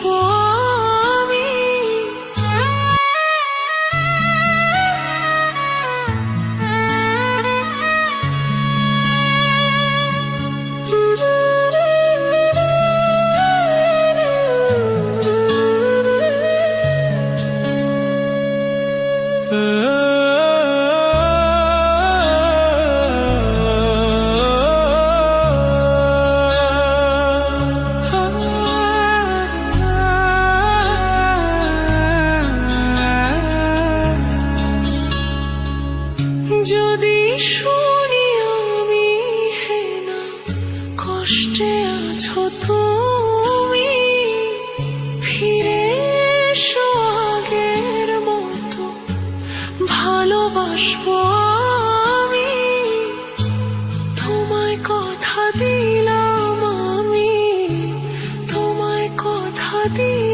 说明。তুমি ফিরে মতো। ভালোবাসবো আমি। তোমায় কথা দিলাম তোমায় কথা দিলাম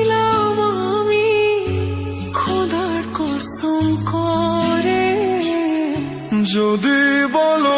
যদি বলো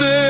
te